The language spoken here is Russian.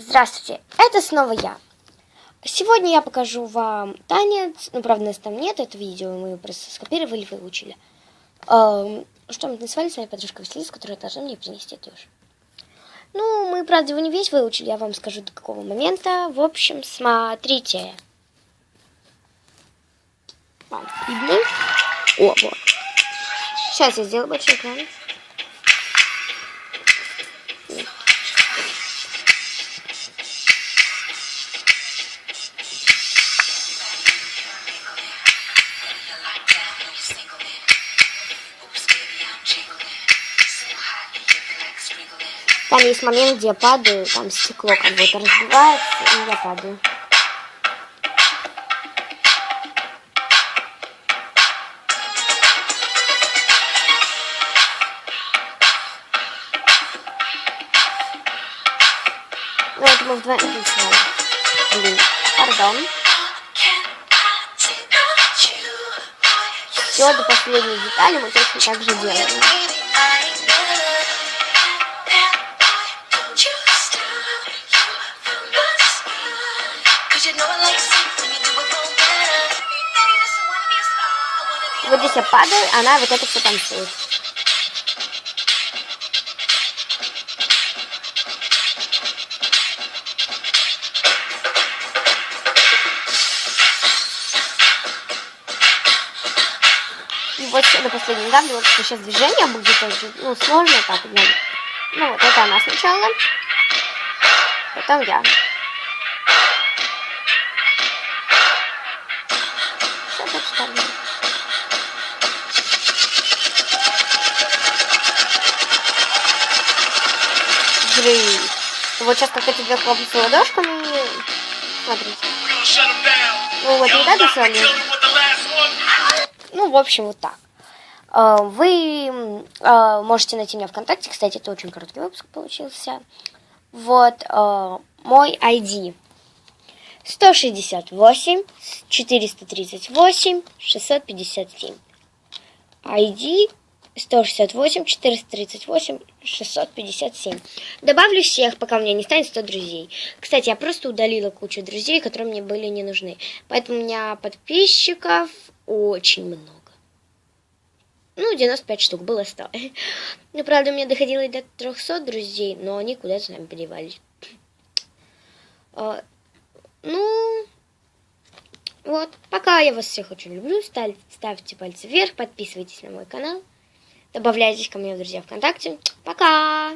Здравствуйте, это снова я. Сегодня я покажу вам танец. Ну, правда, нас там нет, это видео мы просто скопировали, выучили. Эм, что мы танцевали с моей подружкой Василисой, которая должна мне принести тоже. Ну, мы, правда, его не весь выучили, я вам скажу до какого момента. В общем, смотрите. Вам видно? О, вот. Сейчас я сделаю большой экран. Там есть момент, где я падаю, там стекло как будто разбивается, и я падаю. Ну, это мы вдвоем танцевали. Блин, пардон. Все до последней детали мы точно так же делаем. Вот здесь я падаю, она вот это все танцует. И вот до последнего недавно, вот сейчас движение будет тоже, ну, сложно так. Ну, вот это она сначала, потом я. Ставлю. Взрыв. Вот сейчас как эти две хлопнутся ладошками. Смотрите. Ну вот, не так и Ну, в общем, вот так. Э, Вы э, можете найти меня ВКонтакте. Кстати, это очень короткий выпуск получился. Вот э, мой ID. 168 438 657. ID 168 438 657. Добавлю всех, пока у меня не станет 100 друзей. Кстати, я просто удалила кучу друзей, которые мне были не нужны. Поэтому у меня подписчиков очень много. Ну, 95 штук, было 100. Ну, правда, мне доходило и до 300 друзей, но они куда-то нами подевались. Вот, пока я вас всех очень люблю, ставь- ставьте пальцы вверх, подписывайтесь на мой канал, добавляйтесь ко мне в друзья ВКонтакте. Пока!